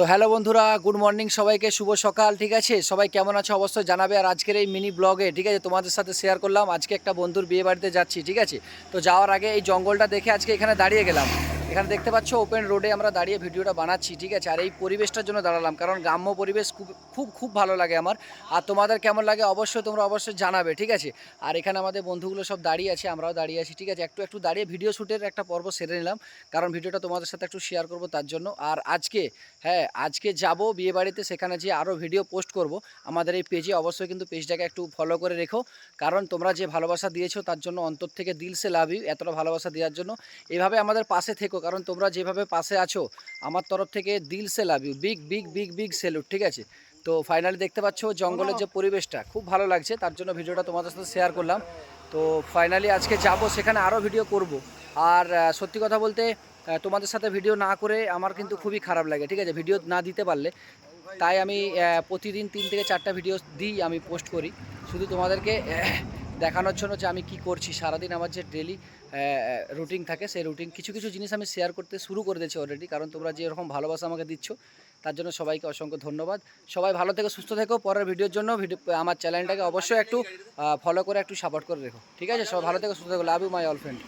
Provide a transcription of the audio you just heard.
তো হ্যালো বন্ধুরা, good morning সবাইকে, শুভ সকাল, ঠিক আছে? সবাই কেমন আছো অবশ্যই জানাবে আর আজকের এই মিনি ব্লগে ঠিক আছে? তোমাদের সাথে শেয়ার করলাম, আজকে একটা বন্ধুর বিয়ে বাড়িতে যাচ্ছি, ঠিক আছে? তো যাওয়ার আগে এই জঙ্গলটা দেখে আজকে এখানে দাঁড়িয়ে গেলাম। এখানে দেখতে পাচ্ছ ওপেন রোডে আমরা দাঁড়িয়ে ভিডিওটা বানাচ্ছি, ঠিক আছে? আর এই পরিবেশটার জন্য দাঁড়ালাম, কারণ গ্রাম্য পরিবেশ খুব খুব খুব ভালো লাগে আমার। আর তোমাদের কেমন লাগে অবশ্যই তোমরা অবশ্যই জানাবে, ঠিক আছে? আর এখানে আমাদের বন্ধুগুলো সব দাঁড়িয়ে আছে, আমরাও দাঁড়িয়ে আছি, ঠিক আছে? একটু একটু দাঁড়িয়ে ভিডিও শ্যুটের একটা পর্ব সেরে নিলাম, কারণ ভিডিওটা তোমাদের সাথে একটু শেয়ার করব তার জন্য। আর আজকে হ্যাঁ আজকে যাব বিয়ে বাড়িতে, সেখানে যে আরও ভিডিও পোস্ট করব। আমাদের এই পেজে অবশ্যই কিন্তু পেজটাকে একটু ফলো করে রেখো, কারণ তোমরা যে ভালোবাসা দিয়েছ, তার জন্য অন্তর থেকে দিল সে লাভ ইউ এতটা ভালোবাসা দেওয়ার জন্য। এভাবে আমাদের পাশে থেকো কারণ তোমরা যেভাবে পাশে আছো, আমার তরফ থেকে দিল সে love you. Big big big big salute ঠিক আছে? তো ফাইনালি দেখতে পাচ্ছ জঙ্গলের যে পরিবেশটা, খুব ভালো লাগছে, তার জন্য ভিডিওটা তোমাদের সাথে শেয়ার করলাম। তো ফাইনালি আজকে যাব, সেখানে আরও ভিডিও করব। আর সত্যি কথা বলতে তোমাদের সাথে ভিডিও না করে আমার কিন্তু খুবই খারাপ লাগে, ঠিক আছে? ভিডিও না দিতে পারলে, তাই আমি প্রতিদিন তিন থেকে চারটা ভিডিও দিই, আমি পোস্ট করি। শুধু তোমাদেরকে দেখানোর জন্য যে আমি কি করছি, সারাদিন আমার যে ডেলি রুটিন থাকে, সেই রুটিন কিছু কিছু জিনিস আমি শেয়ার করতে শুরু করে দিয়েছি অলরেডি কারণ তোমরা যে এরকম ভালোবাসা আমাকে দিচ্ছ, তার জন্য সবাইকে অসংখ্য ধন্যবাদ। সবাই ভালো থেকে, সুস্থ থেকো, পরের ভিডিওর জন্য ভিডিও আমার চ্যানেলটাকে অবশ্যই একটু ফলো করে একটু সাপোর্ট করে রেখো। ঠিক আছে? সবাই ভালো থেকে, সুস্থ থেকো love you my all friend